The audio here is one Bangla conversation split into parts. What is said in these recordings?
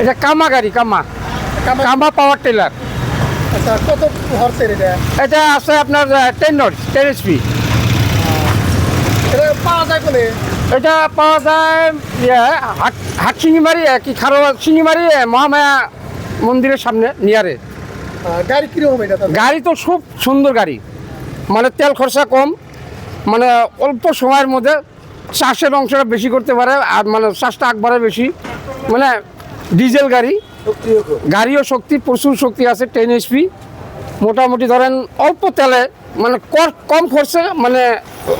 এটা কামা গাড়ি কামা। কামা- পাওয়ার টেলার আচ্ছা কত হর্সের এটা? এটা আছে আপনার টেন টেন এসপি এটা পাওয়া যায় কোনে? এটা পাওয়া যায় ইয়ে, হাট হাট শিঙিমারি কি খারো শিঙিমারি মহামায়া মন্দিরের সামনে নিয়ারে। গাড়ি কীরকম এটা? গাড়ি তো খুব সুন্দর গাড়ি। মানে তেল খরচা কম। মানে অল্প সময়ের মধ্যে চাষের অংশটা বেশি করতে পারে আর মানে চাষটা একবারে বেশি। মানে ডিজেল গাড়ি। গাড়িও শক্তি প্রচুর শক্তি আছে টেন এইচপি মোটামুটি ধরেন অল্প তেলে মানে কম খরচে মানে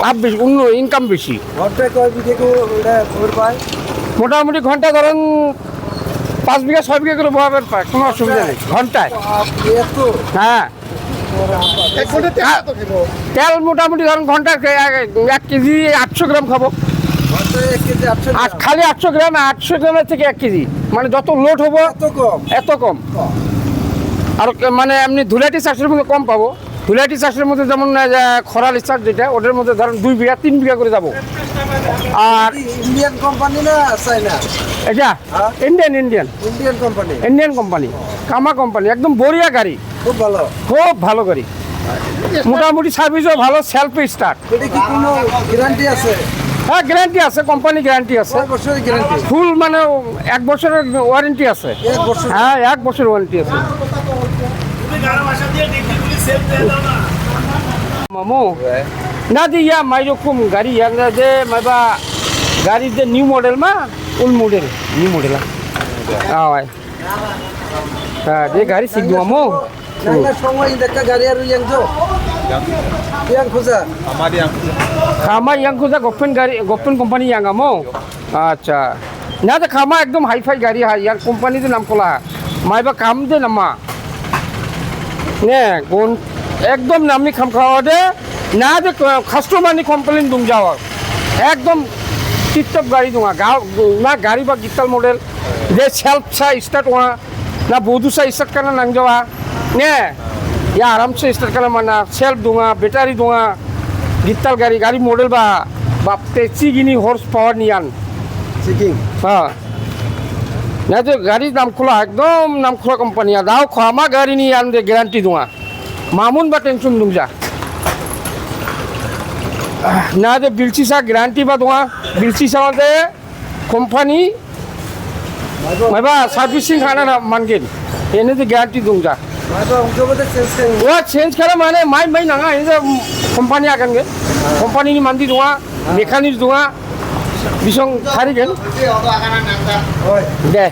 লাভ বেশি অন্য ইনকাম বেশি। মোটামুটি ঘণ্টা ধরেন পাঁচ বিঘা ছয় বিঘা করে বহাবের পায় কোনো অসুবিধা নেই ঘন্টায়। হ্যাঁ। তেল তেল মোটামুটি ধরেন ঘণ্টা এক কেজি আটশো গ্রাম খাব। খালি আটশো গ্রাম আটশো গ্রামের থেকে এক কেজি। মানে যত লোড হব এত কম। এত কম। আর মানে এমনি ধুলাটি চাষের মধ্যে কম পাবো। ধুলাটি চাষের মধ্যে যেমন যে চাষ যেটা ওটার মধ্যে ধরেন দুই বিঘা তিন বিঘা করে যাব। আর ইন্ডিয়ান কোম্পানি না চাইনা এটা? Indian Indian Indian company Indian company কামা কোম্পানি একদম বড়িয়া গাড়ি। খুব ভালো। খুব ভালো গাড়ি। মোটামুটি সার্ভিসও ভালো সেলফ স্টার্ট এটা কি কোনো গ্যারান্টি আছে? হ্যাঁ গ্যারান্টি আছে কোম্পানি গ্যারান্টি আছে। ফুল মানে এক বছরের ওয়ারেন্টি আছে। এক বছর? হ্যাঁ এক বছর ওয়ারেন্টি আছে। মামু না দি ইয়া মাই রকম গাড়ি yang যে মাইবা গাড়ি যে নিউ মডেল মা old model new model wai ah dia গাড়ি শিখব মামু। না না সময় দেখা গাড়ি আর ইয়াং ইয়াং খামা ইয়াংখোজা গভর্নমেন্ট গাড়ি গভর্নমেন্ট কোম্পানি ইয়াঙ্গামো আচ্ছা না তো খামা একদম হাইফাই গাড়ি হা ইয়ার কোম্পানিতে নাম কলা মাইবা কাম দে নামা নে কোন একদম নামি খাম খাওয়া দে না যে কাস্টমারনি কমপ্লেন দুম যাওয়া একদম টিপটপ গাড়ি দোয়া গা না গাড়ি বা গিটাল মডেল যে সেলফ চা স্টার্ট হওয়া না বধু চা স্টার্ট কারণে নাং যাওয়া নে या आराम से स्टार्ट करना माना सेल्फ दूंगा बैटारी दूंगा गित्ताल गाड़ी गाड़ी मॉडल बा बाप तेची गिनी हॉर्स पावर नियान চেকিং हाँ ना तो गाड़ी नाम खुला एकदम नाम खुला कंपनी दाव खामा गाड़ी नहीं आन दे गारंटी दूंगा मामून बा टेंशन दूं जा ना तो बिल्ची सा गारंटी बा दूंगा बिल्ची सा दे कंपनी माबा सर्विसिंग खाना ना मानगेन एने तो गारंटी दूं वा चेंज करा माने माइ माइ नाङा इनजा कम्पानि आगानगोन कम्पानिनि मानदि दङा मेकानिक दङा बिसं थारिगोन दे